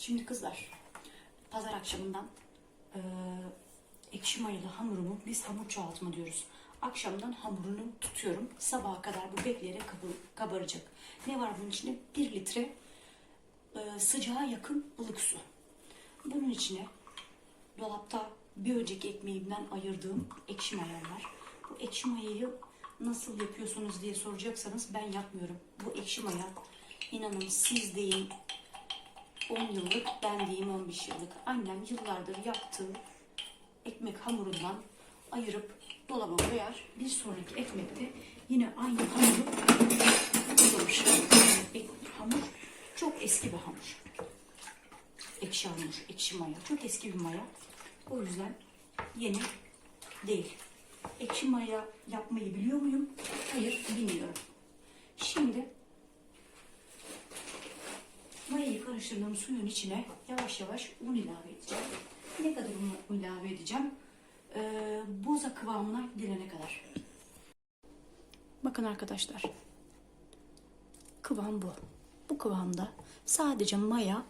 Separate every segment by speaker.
Speaker 1: Şimdi kızlar, pazar akşamından eee ekşi mayalı hamurumu biz hamur çoğaltma diyoruz. Akşamdan hamurunu tutuyorum. Sabaha kadar bu bekleyerek kabaracak. Ne var bunun içinde? 1 litre eee, sıcağa yakın ılık su. Bunun içine dolapta bir önceki ekmeğimden ayırdığım ekşi mayam var. Bu ekşi mayayı nasıl yapıyorsunuz diye soracaksanız ben yapmıyorum. Bu ekşi maya inanın siz deyin 10 yıllık, ben diyeyim 15 yıllık. Annem yıllardır yaptığı ekmek hamurundan ayırıp dolaba koyar. Bir sonraki ekmekte yine aynı hamuru kullanır. Ek- Hamur çok eski bir hamur. Ekşi hamur, ekşi maya. Çok eski bir maya. O yüzden yeni değil. Ekşi maya yapmayı biliyor muyum? Hayır, bilmiyorum. Şimdi Mayayı karıştırdığım suyun içine yavaş yavaş un ilave edeceğim. Ne kadar un ilave edeceğim? Ee, boza kıvamına gelene kadar. Bakın arkadaşlar. Kıvam bu. Bu kıvamda sadece maya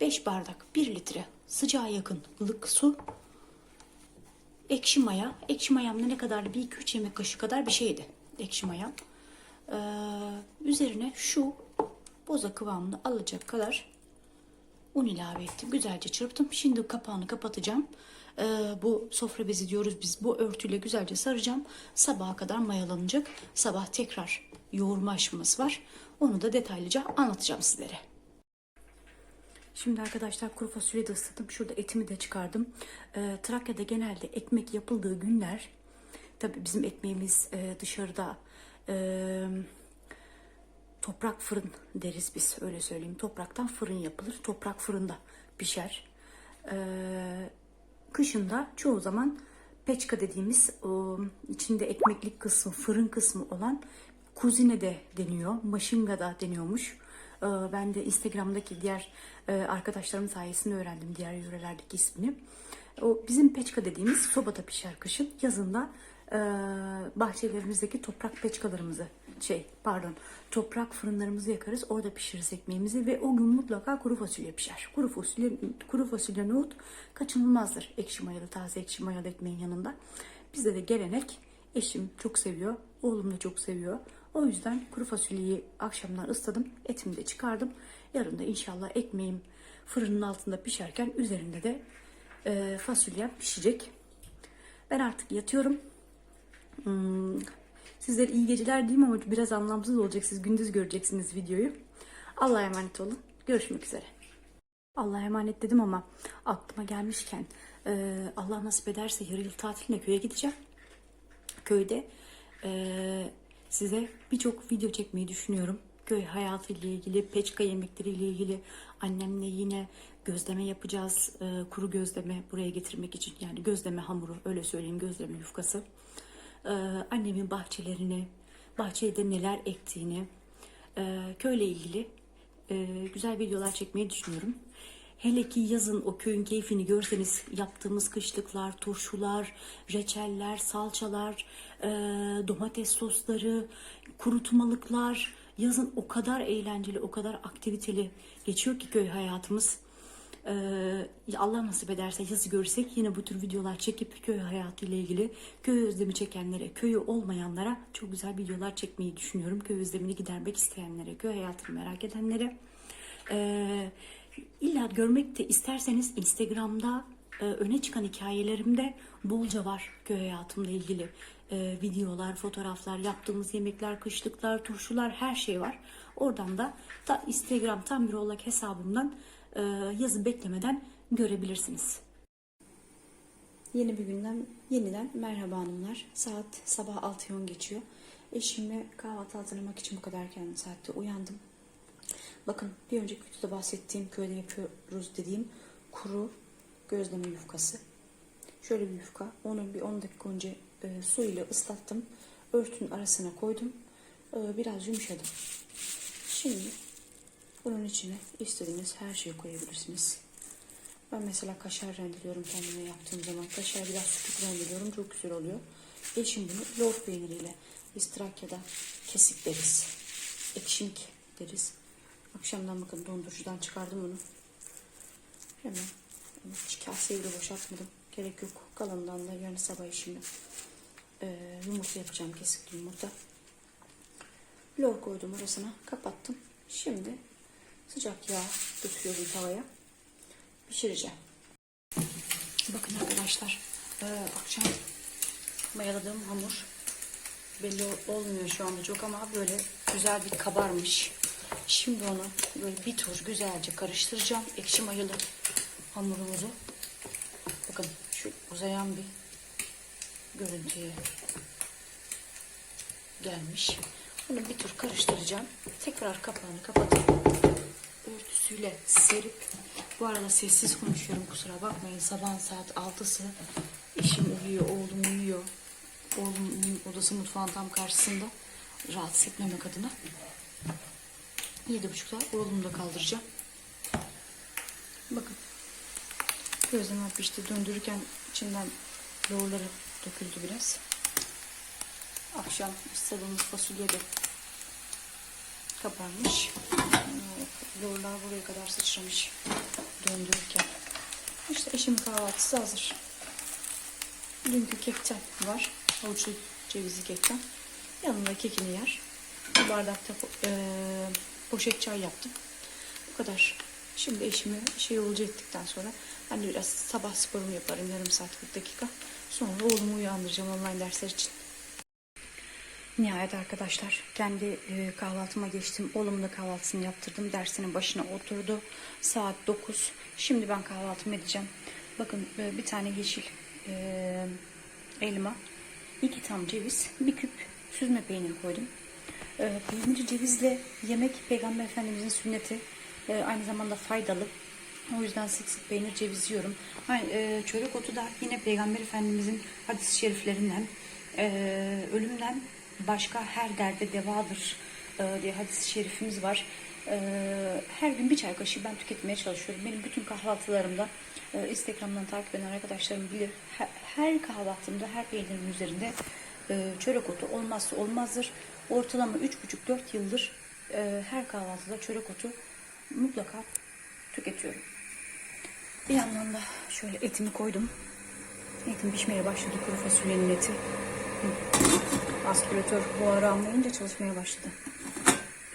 Speaker 1: 5 bardak 1 litre sıcağa yakın ılık su ekşi maya. Ekşi mayam da ne kadar? Bir iki üç yemek kaşığı kadar bir şeydi. Ekşi mayam. Ee, üzerine şu boza kıvamını alacak kadar un ilave ettim. Güzelce çırptım. Şimdi kapağını kapatacağım. Ee, bu sofra bezi diyoruz biz. Bu örtüyle güzelce saracağım. Sabaha kadar mayalanacak. Sabah tekrar yoğurma aşaması var. Onu da detaylıca anlatacağım sizlere. Şimdi arkadaşlar kuru fasulye de ısladım. Şurada etimi de çıkardım. Ee, Trakya'da genelde ekmek yapıldığı günler tabii bizim ekmeğimiz e, dışarıda e, toprak fırın deriz biz öyle söyleyeyim. Topraktan fırın yapılır. Toprak fırında pişer. Ee, kışında çoğu zaman peçka dediğimiz içinde ekmeklik kısmı, fırın kısmı olan kuzine de deniyor. Maşinga da deniyormuş. Ee, ben de Instagram'daki diğer e, arkadaşlarım sayesinde öğrendim diğer yörelerdeki ismini. O bizim peçka dediğimiz sobada pişer kışın. Yazında e, bahçelerimizdeki toprak peçkalarımızı şey pardon toprak fırınlarımızı yakarız. Orada pişiririz ekmeğimizi ve o gün mutlaka kuru fasulye pişer. Kuru fasulye, kuru fasulye nohut kaçınılmazdır ekşi mayalı taze ekşi mayalı ekmeğin yanında. Bizde de gelenek eşim çok seviyor. Oğlum da çok seviyor. O yüzden kuru fasulyeyi akşamdan ısladım. Etimi de çıkardım. Yarın da inşallah ekmeğim fırının altında pişerken üzerinde de e, fasulyem pişecek. Ben artık yatıyorum. Hmm, Sizlere iyi geceler diyeyim ama biraz anlamsız olacak. Siz gündüz göreceksiniz videoyu. Allah'a emanet olun. Görüşmek üzere. Allah'a emanet dedim ama aklıma gelmişken e, Allah nasip ederse yarı yıl tatiline köye gideceğim. Köyde e, size birçok video çekmeyi düşünüyorum. Köy hayatı ile ilgili, peçka yemekleri ile ilgili annemle yine gözleme yapacağız. E, kuru gözleme buraya getirmek için yani gözleme hamuru öyle söyleyeyim gözleme yufkası. E, annemin bahçelerini, bahçede neler ektiğini, e, köyle ilgili e, güzel videolar çekmeyi düşünüyorum. Hele ki yazın o köyün keyfini görseniz yaptığımız kışlıklar, turşular, reçeller, salçalar, e, domates sosları, kurutmalıklar. Yazın o kadar eğlenceli, o kadar aktiviteli geçiyor ki köy hayatımız. Ee, Allah nasip ederse yazı görsek yine bu tür videolar çekip köy hayatı ile ilgili köy özlemi çekenlere, köyü olmayanlara çok güzel videolar çekmeyi düşünüyorum. Köy özlemini gidermek isteyenlere, köy hayatını merak edenlere. Ee, illa görmek de isterseniz Instagram'da e, öne çıkan hikayelerimde bolca var köy hayatımla ilgili e, videolar, fotoğraflar, yaptığımız yemekler, kışlıklar, turşular her şey var. Oradan da, da Instagram tam bir oğlak hesabımdan e, yazı beklemeden görebilirsiniz. Yeni bir günden yeniden merhaba hanımlar. Saat sabah 6.10 geçiyor. Eşimle kahvaltı hazırlamak için bu kadar erken saatte uyandım. Bakın bir önceki videoda bahsettiğim köyde yapıyoruz dediğim kuru gözleme yufkası. Şöyle bir yufka. Onu bir 10 dakika önce e, su ile ıslattım. Örtünün arasına koydum. E, biraz yumuşadı. Şimdi bunun içine istediğiniz her şeyi koyabilirsiniz. Ben mesela kaşar rendeliyorum kendime yaptığım zaman. Kaşar biraz sıkık rendeliyorum. Çok güzel oluyor. Eşim bunu lor peyniriyle biz Trakya'da kesik deriz. Ekşink deriz. Akşamdan bakın dondurucudan çıkardım onu. Hemen hiç kaseyi bile boşaltmadım. Gerek yok. Kalanından da yarın sabah işimi e, yumurta yapacağım. Kesikli yumurta. Lor koydum arasına. Kapattım. Şimdi sıcak yağ döküyorum tavaya. Pişireceğim. Bakın arkadaşlar. e, akşam mayaladığım hamur belli olmuyor şu anda çok ama böyle güzel bir kabarmış. Şimdi onu böyle bir tur güzelce karıştıracağım. Ekşi mayalı hamurumuzu. Bakın şu uzayan bir görüntüye gelmiş. Bunu bir tur karıştıracağım. Tekrar kapağını kapatıp örtüsüyle serip bu arada sessiz konuşuyorum kusura bakmayın. Sabah saat 6'sı eşim uyuyor, oğlum uyuyor. Oğlumun odası mutfağın tam karşısında. Rahatsız etmemek adına. Yedi buçukta oğlumu da kaldıracağım. Bakın. Gözleme pişti. Döndürürken içinden yoğurları döküldü biraz. Akşam istediğimiz fasulye de kapanmış. Yoğurlar buraya kadar sıçramış döndürürken. İşte eşimin kahvaltısı hazır. Dünkü kekten var. Havuçlu cevizli kekten. Yanında kekini yer. Bir bardakta eee, poşet çay yaptım. Bu kadar. Şimdi eşimi işe yolcu ettikten sonra ben de biraz sabah sporumu yaparım. Yarım saat 40 dakika. Sonra oğlumu uyandıracağım online dersler için. Nihayet arkadaşlar kendi e, kahvaltıma geçtim. Oğlumun kahvaltısını yaptırdım. Dersinin başına oturdu. Saat 9. Şimdi ben kahvaltımı edeceğim. Bakın e, bir tane yeşil e, elma, iki tam ceviz, bir küp süzme peynir koydum. E, peyniri cevizle yemek Peygamber Efendimizin sünneti. E, aynı zamanda faydalı. O yüzden sık sık peynir ceviz yiyorum. Aynı, e, çörek otu da yine Peygamber Efendimizin hadis-i şeriflerinden e, ölümden başka her derde devadır e, diye hadis-i şerifimiz var. E, her gün bir çay kaşığı ben tüketmeye çalışıyorum. Benim bütün kahvaltılarımda e, Instagram'dan takip eden arkadaşlarım bilir. Her, kahvaltımda her peynirin üzerinde çörek otu olmazsa olmazdır. Ortalama 3,5-4 yıldır her kahvaltıda çörek otu mutlaka tüketiyorum. Bir yandan da şöyle etimi koydum. Etim pişmeye başladı kuru fasulyenin eti. Aspiratör buharı almayınca çalışmaya başladı.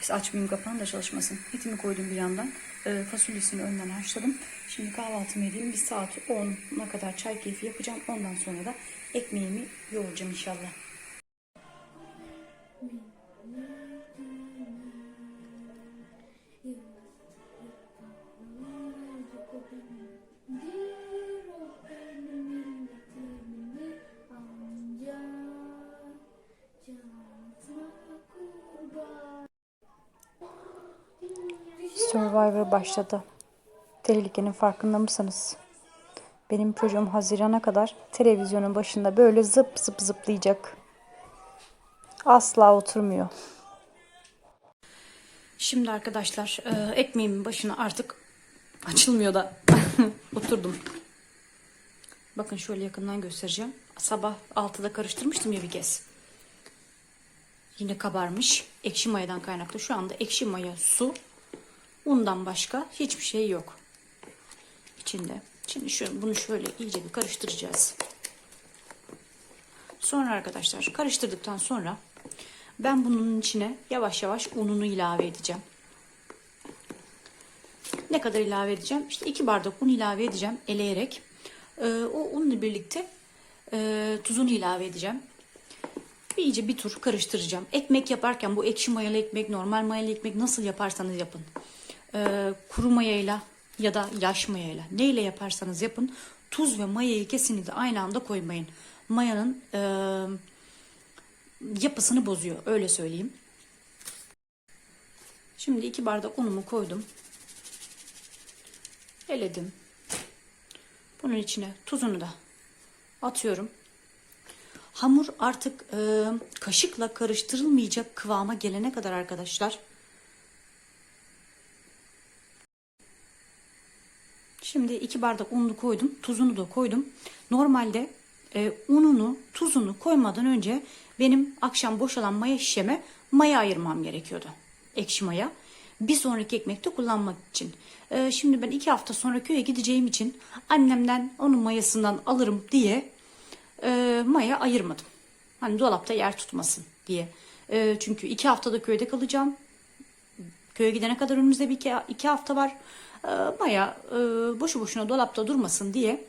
Speaker 1: Biz açmayayım kapağını da çalışmasın. Etimi koydum bir yandan. Ee, fasulyesini önden haşladım. Şimdi kahvaltımı edeyim. Bir saat 10'a kadar çay keyfi yapacağım. Ondan sonra da ekmeğimi yoğuracağım inşallah. Survivor başladı. Tehlikenin farkında mısınız? Benim çocuğum Haziran'a kadar televizyonun başında böyle zıp zıp zıplayacak. Asla oturmuyor. Şimdi arkadaşlar e, ekmeğimin başına artık açılmıyor da oturdum. Bakın şöyle yakından göstereceğim. Sabah 6'da karıştırmıştım ya bir kez. Yine kabarmış. Ekşi mayadan kaynaklı. Şu anda ekşi maya, su, undan başka hiçbir şey yok. içinde. Şimdi şu, bunu şöyle iyice bir karıştıracağız. Sonra arkadaşlar karıştırdıktan sonra ben bunun içine yavaş yavaş ununu ilave edeceğim. Ne kadar ilave edeceğim? İşte iki bardak un ilave edeceğim eleyerek. Ee, o unla birlikte e, tuzunu ilave edeceğim. Bir iyice bir tur karıştıracağım. Ekmek yaparken bu ekşi mayalı ekmek, normal mayalı ekmek nasıl yaparsanız yapın. Ee, kuru mayayla ya da yaş mayayla neyle yaparsanız yapın. Tuz ve mayayı kesinlikle aynı anda koymayın. Mayanın e, yapısını bozuyor öyle söyleyeyim. Şimdi iki bardak unumu koydum. Eledim. Bunun içine tuzunu da atıyorum. Hamur artık e, kaşıkla karıştırılmayacak kıvama gelene kadar arkadaşlar. Şimdi iki bardak ununu koydum. Tuzunu da koydum. Normalde e, ununu, tuzunu koymadan önce benim akşam boşalan maya şişeme maya ayırmam gerekiyordu. Ekşi maya. bir sonraki ekmekte kullanmak için. Ee, şimdi ben iki hafta sonra köye gideceğim için annemden onun mayasından alırım diye e, maya ayırmadım. Hani dolapta yer tutmasın diye. E, çünkü iki haftada köyde kalacağım. Köye gidene kadar önümüzde bir iki, iki hafta var. E, maya e, boşu boşuna dolapta durmasın diye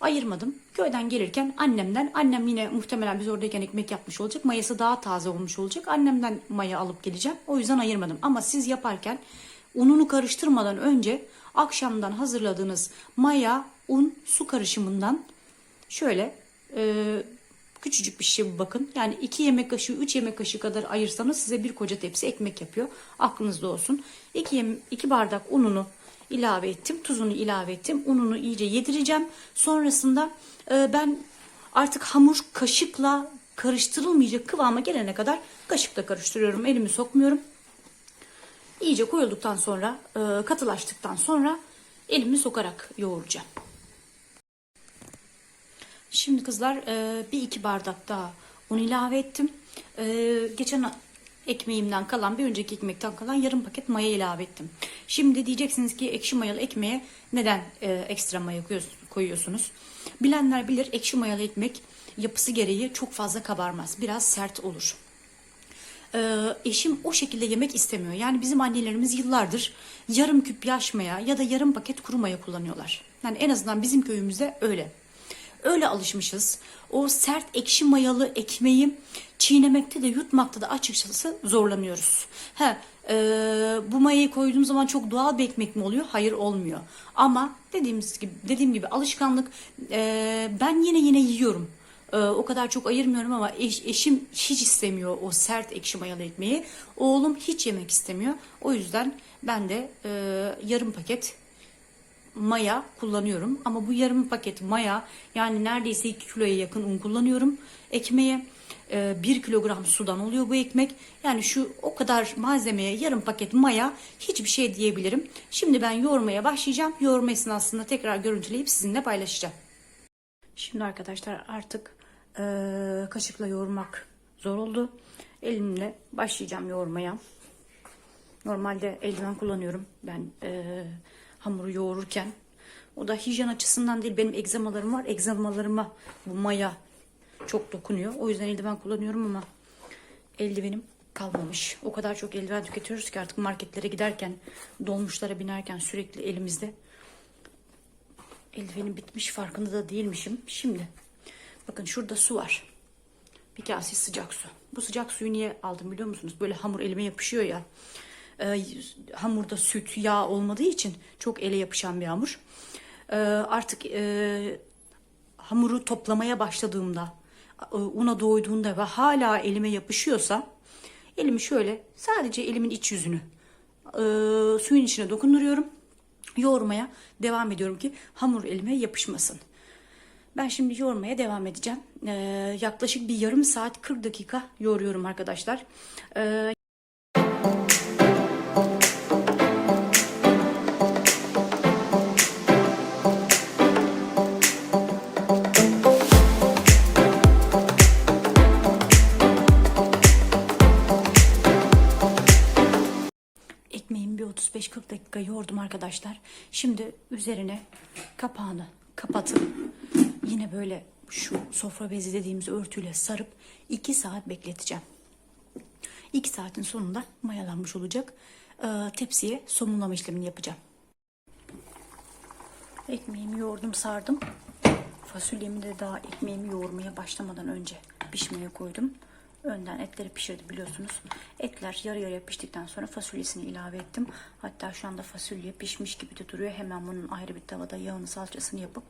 Speaker 1: ayırmadım. Köyden gelirken annemden, annem yine muhtemelen biz oradayken ekmek yapmış olacak. Mayası daha taze olmuş olacak. Annemden maya alıp geleceğim. O yüzden ayırmadım. Ama siz yaparken ununu karıştırmadan önce akşamdan hazırladığınız maya, un, su karışımından şöyle e, küçücük bir şey bakın. Yani 2 yemek kaşığı, 3 yemek kaşığı kadar ayırsanız size bir koca tepsi ekmek yapıyor. Aklınızda olsun. 2 yem, iki bardak ununu ilave ettim. Tuzunu ilave ettim. Ununu iyice yedireceğim. Sonrasında e, ben artık hamur kaşıkla karıştırılmayacak kıvama gelene kadar kaşıkla karıştırıyorum. Elimi sokmuyorum. İyice koyulduktan sonra, e, katılaştıktan sonra elimi sokarak yoğuracağım. Şimdi kızlar e, bir iki bardak daha un ilave ettim. E, geçen ekmeğimden kalan, bir önceki ekmekten kalan yarım paket maya ilave ettim. Şimdi diyeceksiniz ki ekşi mayalı ekmeğe neden e, ekstra maya koyuyorsunuz? Bilenler bilir ekşi mayalı ekmek yapısı gereği çok fazla kabarmaz. Biraz sert olur. Ee, eşim o şekilde yemek istemiyor. Yani bizim annelerimiz yıllardır yarım küp yaş maya ya da yarım paket kuru maya kullanıyorlar. Yani en azından bizim köyümüzde öyle. Öyle alışmışız. O sert ekşi mayalı ekmeği çiğnemekte de yutmakta da açıkçası zorlanıyoruz. He, e, bu mayayı koyduğum zaman çok doğal bir ekmek mi oluyor? Hayır olmuyor. Ama dediğimiz gibi dediğim gibi alışkanlık e, ben yine yine yiyorum. E, o kadar çok ayırmıyorum ama eş, eşim hiç istemiyor o sert ekşi mayalı ekmeği. Oğlum hiç yemek istemiyor. O yüzden ben de e, yarım paket maya kullanıyorum. Ama bu yarım paket maya yani neredeyse 2 kiloya yakın un kullanıyorum. Ekmeğe 1 kilogram sudan oluyor bu ekmek. Yani şu o kadar malzemeye yarım paket maya hiçbir şey diyebilirim. Şimdi ben yoğurmaya başlayacağım. Yoğurma esnasında tekrar görüntüleyip sizinle paylaşacağım. Şimdi arkadaşlar artık e, kaşıkla yoğurmak zor oldu. Elimle başlayacağım yoğurmaya. Normalde eldiven kullanıyorum ben e, hamuru yoğururken. O da hijyen açısından değil benim egzamalarım var. Egzamalarıma bu maya çok dokunuyor. O yüzden eldiven kullanıyorum ama eldivenim kalmamış. O kadar çok eldiven tüketiyoruz ki artık marketlere giderken, dolmuşlara binerken sürekli elimizde. Eldivenim bitmiş farkında da değilmişim. Şimdi bakın şurada su var. Bir kase sıcak su. Bu sıcak suyu niye aldım biliyor musunuz? Böyle hamur elime yapışıyor ya. Ee, hamurda süt, yağ olmadığı için çok ele yapışan bir hamur. Ee, artık e, hamuru toplamaya başladığımda, e, una doyduğunda ve hala elime yapışıyorsa elimi şöyle sadece elimin iç yüzünü e, suyun içine dokunduruyorum. Yoğurmaya devam ediyorum ki hamur elime yapışmasın. Ben şimdi yoğurmaya devam edeceğim. Ee, yaklaşık bir yarım saat 40 dakika yoğuruyorum arkadaşlar. Ee, dakika yoğurdum arkadaşlar. Şimdi üzerine kapağını kapatıp yine böyle şu sofra bezi dediğimiz örtüyle sarıp 2 saat bekleteceğim. 2 saatin sonunda mayalanmış olacak. Ee, tepsiye somunlama işlemini yapacağım. Ekmeğimi yoğurdum sardım. Fasulyemi de daha ekmeğimi yoğurmaya başlamadan önce pişmeye koydum. Önden etleri pişirdi biliyorsunuz. Etler yarı yarıya piştikten sonra fasulyesini ilave ettim. Hatta şu anda fasulye pişmiş gibi de duruyor. Hemen bunun ayrı bir tavada yağını salçasını yapıp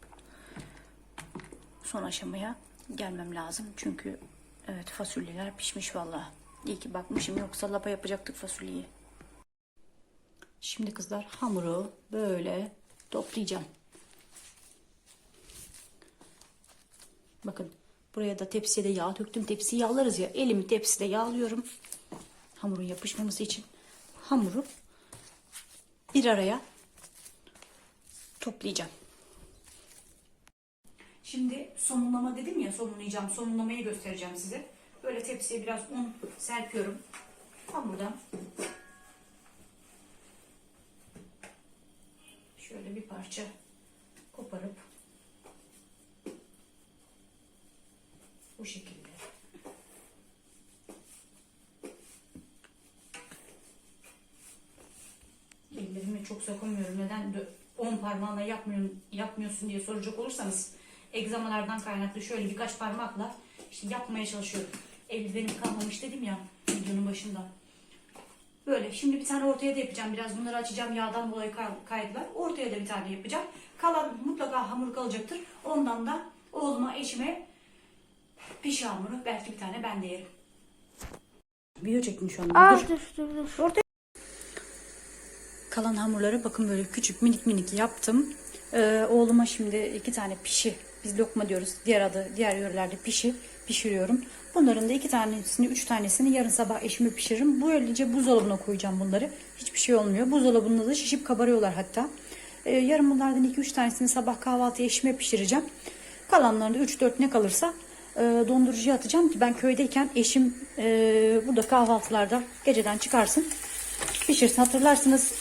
Speaker 1: son aşamaya gelmem lazım. Çünkü evet fasulyeler pişmiş vallahi. İyi ki bakmışım yoksa lapa yapacaktık fasulyeyi. Şimdi kızlar hamuru böyle toplayacağım. Bakın Buraya da tepsiye de yağ döktüm. Tepsiyi yağlarız ya. Elimi tepside yağlıyorum. Hamurun yapışmaması için. Hamuru bir araya toplayacağım. Şimdi somunlama dedim ya somunlayacağım. Somunlamayı göstereceğim size. Böyle tepsiye biraz un serpiyorum. Hamurdan şöyle bir parça koparıp bu şekilde ellerimi çok sokamıyorum. Neden dö- 10 parmağınla yapmıyorsun, yapmıyorsun diye soracak olursanız egzamalardan kaynaklı şöyle birkaç parmakla işte yapmaya çalışıyorum. Eldivenim kalmamış dedim ya videonun başında. Böyle şimdi bir tane ortaya da yapacağım. Biraz bunları açacağım. Yağdan dolayı kay- kaydılar. Ortaya da bir tane yapacağım. Kalan mutlaka hamur kalacaktır. Ondan da oğluma, eşime pişi hamuru. Belki bir tane ben de yerim. Video çektim şu anda.
Speaker 2: Aa
Speaker 1: Dur.
Speaker 2: dur dur dur.
Speaker 1: Kalan hamurları bakın böyle küçük minik minik yaptım. Ee, oğluma şimdi iki tane pişi, biz lokma diyoruz. Diğer adı, diğer yörelerde pişi pişiriyorum. Bunların da iki tanesini, üç tanesini yarın sabah eşime pişiririm. Böylece buzdolabına koyacağım bunları. Hiçbir şey olmuyor. Buzdolabında da şişip kabarıyorlar hatta. Ee, yarın bunlardan iki üç tanesini sabah kahvaltı eşime pişireceğim. Kalanlarını da 3-4 ne kalırsa e, dondurucuya atacağım ki ben köydeyken eşim e, burada kahvaltılarda geceden çıkarsın pişirsin. Hatırlarsınız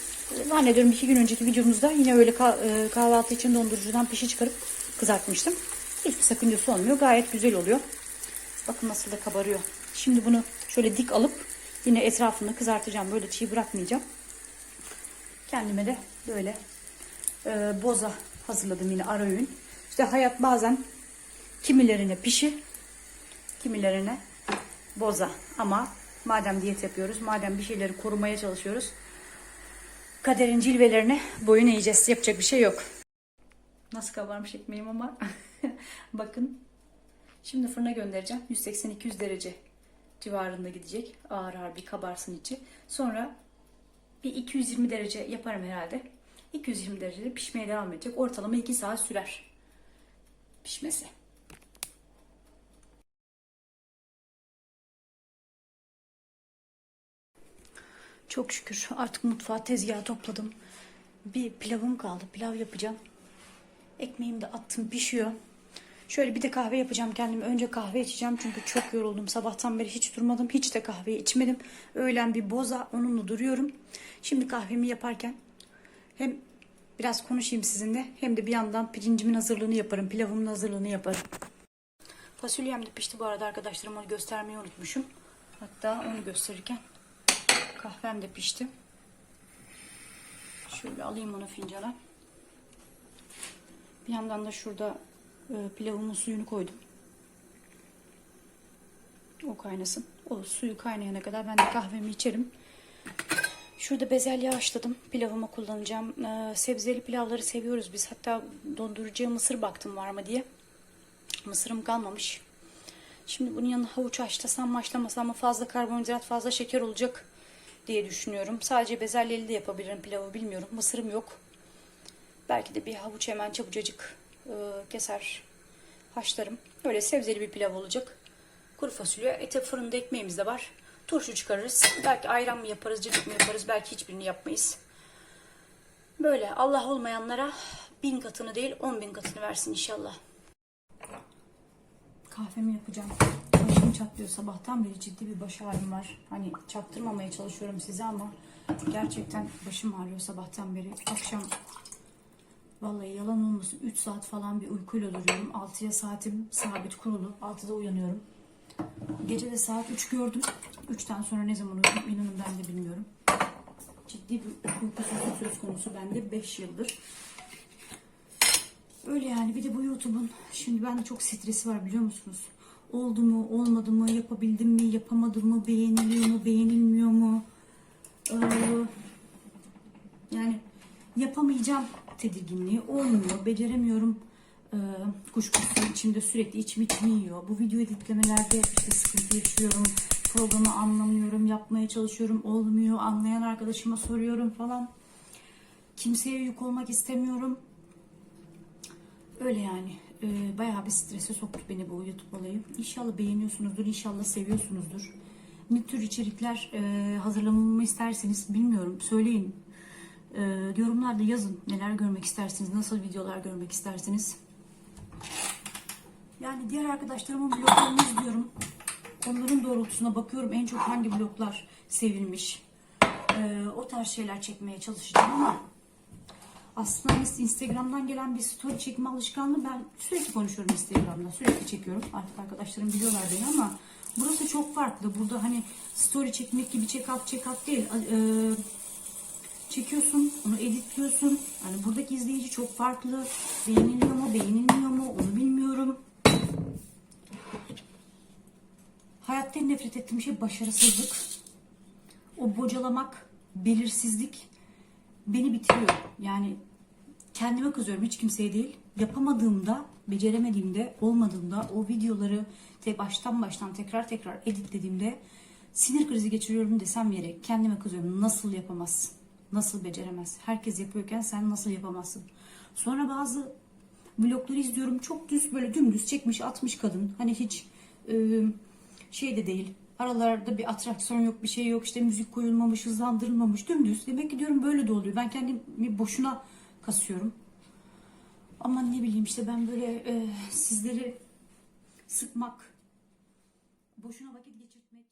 Speaker 1: zannediyorum iki gün önceki videomuzda yine öyle ka- e, kahvaltı için dondurucudan pişi çıkarıp kızartmıştım. Hiçbir sakıncası olmuyor. Gayet güzel oluyor. Bakın nasıl da kabarıyor. Şimdi bunu şöyle dik alıp yine etrafını kızartacağım. Böyle çiğ bırakmayacağım. Kendime de böyle e, boza hazırladım yine ara öğün. İşte hayat bazen kimilerine pişi, kimilerine boza. Ama madem diyet yapıyoruz, madem bir şeyleri korumaya çalışıyoruz, kaderin cilvelerine boyun eğeceğiz. Yapacak bir şey yok. Nasıl kabarmış ekmeğim ama bakın. Şimdi fırına göndereceğim. 180-200 derece civarında gidecek. Ağır ağır bir kabarsın içi. Sonra bir 220 derece yaparım herhalde. 220 derecede pişmeye devam edecek. Ortalama 2 saat sürer pişmesi. Çok şükür artık mutfağı tezgaha topladım. Bir pilavım kaldı. Pilav yapacağım. Ekmeğimi de attım pişiyor. Şöyle bir de kahve yapacağım kendime. Önce kahve içeceğim çünkü çok yoruldum. Sabahtan beri hiç durmadım. Hiç de kahve içmedim. Öğlen bir boza onunla duruyorum. Şimdi kahvemi yaparken hem biraz konuşayım sizinle hem de bir yandan pirincimin hazırlığını yaparım. Pilavımın hazırlığını yaparım. Fasulyem de pişti bu arada arkadaşlarım onu göstermeyi unutmuşum. Hatta onu gösterirken kahvem de pişti. Şöyle alayım onu fincana. Bir yandan da şurada e, pilavımın suyunu koydum. O kaynasın. O suyu kaynayana kadar ben de kahvemi içerim. Şurada bezelye haşladım. Pilavıma kullanacağım. E, sebzeli pilavları seviyoruz biz. Hatta dondurucuya mısır baktım var mı diye. Mısırım kalmamış. Şimdi bunun yanına havuç haşlasam mı haşlamasam mı fazla karbonhidrat fazla şeker olacak diye düşünüyorum. Sadece bezelyeli de yapabilirim pilavı bilmiyorum. Mısırım yok. Belki de bir havuç hemen çabucacık e, keser haşlarım. Öyle sebzeli bir pilav olacak. Kuru fasulye, ete fırında ekmeğimiz de var. Turşu çıkarırız. Belki ayran mı yaparız, cacık mı yaparız. Belki hiçbirini yapmayız. Böyle Allah olmayanlara bin katını değil on bin katını versin inşallah. Kahvemi yapacağım. Çatlıyor sabahtan beri ciddi bir baş ağrım var. Hani çaktırmamaya çalışıyorum size ama gerçekten başım ağrıyor sabahtan beri. Akşam vallahi yalan olmasın 3 saat falan bir uykuyla duruyorum. 6'ya saatim sabit kurulu. 6'da uyanıyorum. Gece de saat 3 gördüm. 3'ten sonra ne zaman uyudum inanın ben de bilmiyorum. Ciddi bir uykusuzluk söz konusu bende 5 yıldır. Öyle yani bir de bu YouTube'un şimdi bende çok stresi var biliyor musunuz? Oldu mu olmadı mı yapabildim mi yapamadım mı beğeniliyor mu beğenilmiyor mu? Ee, yani yapamayacağım tedirginliği olmuyor beceremiyorum ee, kuşkusu içimde sürekli içim içimi yiyor. Bu video editlemelerde işte sıkıntı yaşıyorum programı anlamıyorum yapmaya çalışıyorum olmuyor anlayan arkadaşıma soruyorum falan. Kimseye yük olmak istemiyorum. Öyle yani. Ee, bayağı bir strese soktu beni bu YouTube olayı. İnşallah beğeniyorsunuzdur, inşallah seviyorsunuzdur. Ne tür içerikler e, hazırlamamı isterseniz bilmiyorum. Söyleyin. E, yorumlarda yazın neler görmek istersiniz, nasıl videolar görmek istersiniz. Yani diğer arkadaşlarımın bloglarını izliyorum. Onların doğrultusuna bakıyorum en çok hangi bloglar sevilmiş. E, o tarz şeyler çekmeye çalışacağım ama Aslında hani Instagram'dan gelen bir story çekme alışkanlığı ben sürekli konuşuyorum Instagram'da. Sürekli çekiyorum. Artık arkadaşlarım biliyorlar beni ama burası çok farklı. Burada hani story çekmek gibi check up check up değil. Ee, çekiyorsun, onu editliyorsun. Yani buradaki izleyici çok farklı. Beğeniliyor mu, beğenilmiyor mu onu bilmiyorum. Hayatta nefret ettiğim şey başarısızlık. O bocalamak, belirsizlik beni bitiriyor. Yani kendime kızıyorum hiç kimseye değil. Yapamadığımda, beceremediğimde, olmadığımda o videoları te baştan baştan tekrar tekrar editlediğimde sinir krizi geçiriyorum desem yere kendime kızıyorum. Nasıl yapamazsın? Nasıl beceremez? Herkes yapıyorken sen nasıl yapamazsın? Sonra bazı vlogları izliyorum. Çok düz böyle dümdüz çekmiş atmış kadın. Hani hiç e, şey de değil. Aralarda bir atraksiyon yok, bir şey yok. İşte müzik koyulmamış, hızlandırılmamış. Dümdüz. Demek ki diyorum böyle de oluyor. Ben kendimi boşuna kasıyorum. Ama ne bileyim işte ben böyle e, sizleri sıkmak, boşuna vakit geçirtmek.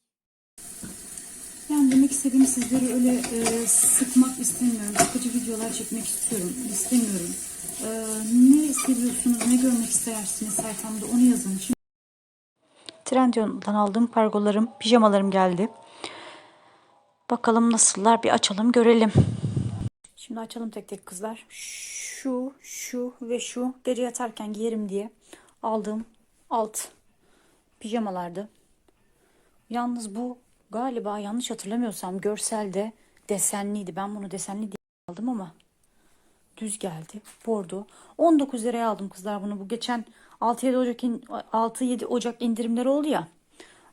Speaker 1: Yani demek istediğim sizleri öyle e, sıkmak istemiyorum. Sıkıcı videolar çekmek istiyorum. istemiyorum. E, ne seviyorsunuz, ne görmek istersiniz sayfamda onu yazın. Şimdi Trendyol'dan aldığım kargolarım, pijamalarım geldi. Bakalım nasıllar bir açalım görelim. Şimdi açalım tek tek kızlar. Şu, şu ve şu gece yatarken giyerim diye aldığım alt pijamalardı. Yalnız bu galiba yanlış hatırlamıyorsam görselde desenliydi. Ben bunu desenli diye aldım ama düz geldi. Bordo. 19 liraya aldım kızlar bunu. Bu geçen 6-7 Ocak, 6-7 Ocak indirimleri oldu ya.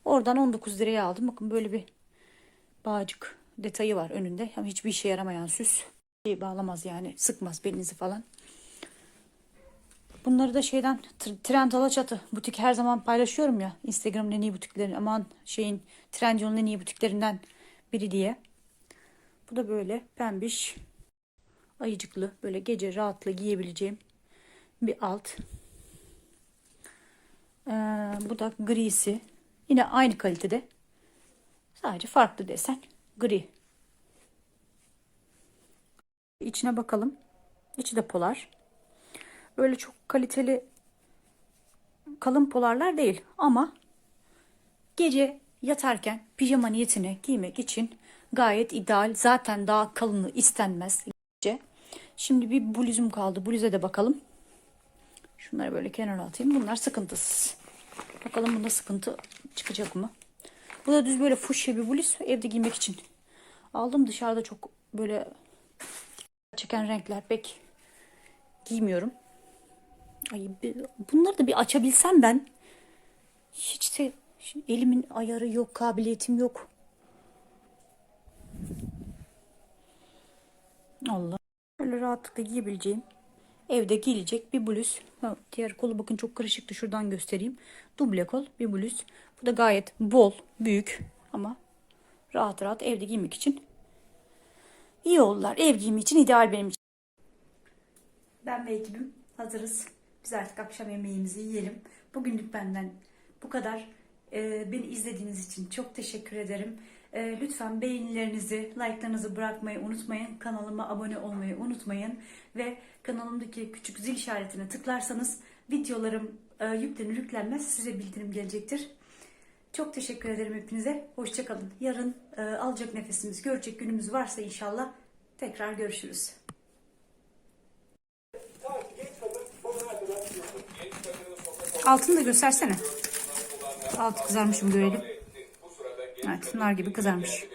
Speaker 1: Oradan 19 liraya aldım. Bakın böyle bir bağcık detayı var önünde. Ama hiçbir işe yaramayan süs. Şey bağlamaz yani. Sıkmaz belinizi falan. Bunları da şeyden Trend Alaçatı butik her zaman paylaşıyorum ya. Instagram'ın en iyi butiklerin aman şeyin Trendyol'un en iyi butiklerinden biri diye. Bu da böyle pembiş ayıcıklı böyle gece rahatla giyebileceğim bir alt. Ee, bu da grisi. Yine aynı kalitede. Sadece farklı desen. Gri. İçine bakalım. İçi de polar. Böyle çok kaliteli kalın polarlar değil ama gece yatarken pijama niyetine giymek için gayet ideal. Zaten daha kalını istenmez. Şimdi bir bluzum kaldı. Bluze de bakalım. Şunları böyle kenara atayım. Bunlar sıkıntısız. Bakalım bunda sıkıntı çıkacak mı? Bu da düz böyle fuşya bir bluz. Evde giymek için. Aldım dışarıda çok böyle çeken renkler pek giymiyorum. Ay, bunları da bir açabilsem ben. Hiç de elimin ayarı yok, kabiliyetim yok. Allah. Böyle rahatlıkla giyebileceğim. Evde giyilecek bir bluz. Diğer kolu bakın çok karışıktı. Şuradan göstereyim. Duble kol bir bluz. Bu da gayet bol, büyük ama rahat rahat evde giymek için iyi oldular. Ev giyimi için ideal benim için. Ben ve ekibim hazırız. Biz artık akşam yemeğimizi yiyelim. Bugünlük benden bu kadar. Ee, beni izlediğiniz için çok teşekkür ederim. Ee, lütfen beğenilerinizi, like'larınızı bırakmayı unutmayın. Kanalıma abone olmayı unutmayın. Ve kanalımdaki küçük zil işaretine tıklarsanız videolarım e, yüklenir yüklenmez size bildirim gelecektir. Çok teşekkür ederim hepinize. Hoşçakalın. Yarın e, alacak nefesimiz, görecek günümüz varsa inşallah tekrar görüşürüz. Altını da göstersene. Altı kızarmış mı görelim. Evet, nar gibi kızarmış.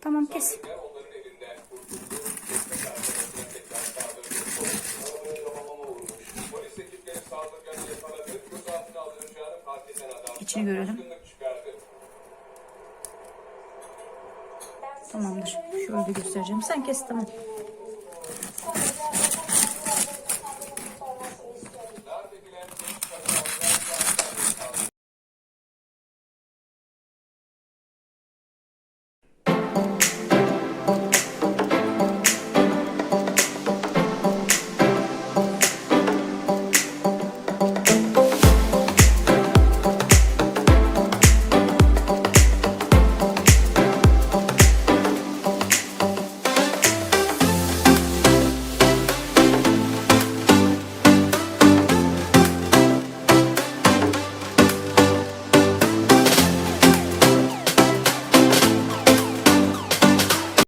Speaker 1: Tamam kes. İçini görelim. Tamamdır. Şöyle göstereceğim. Sen kes tamam.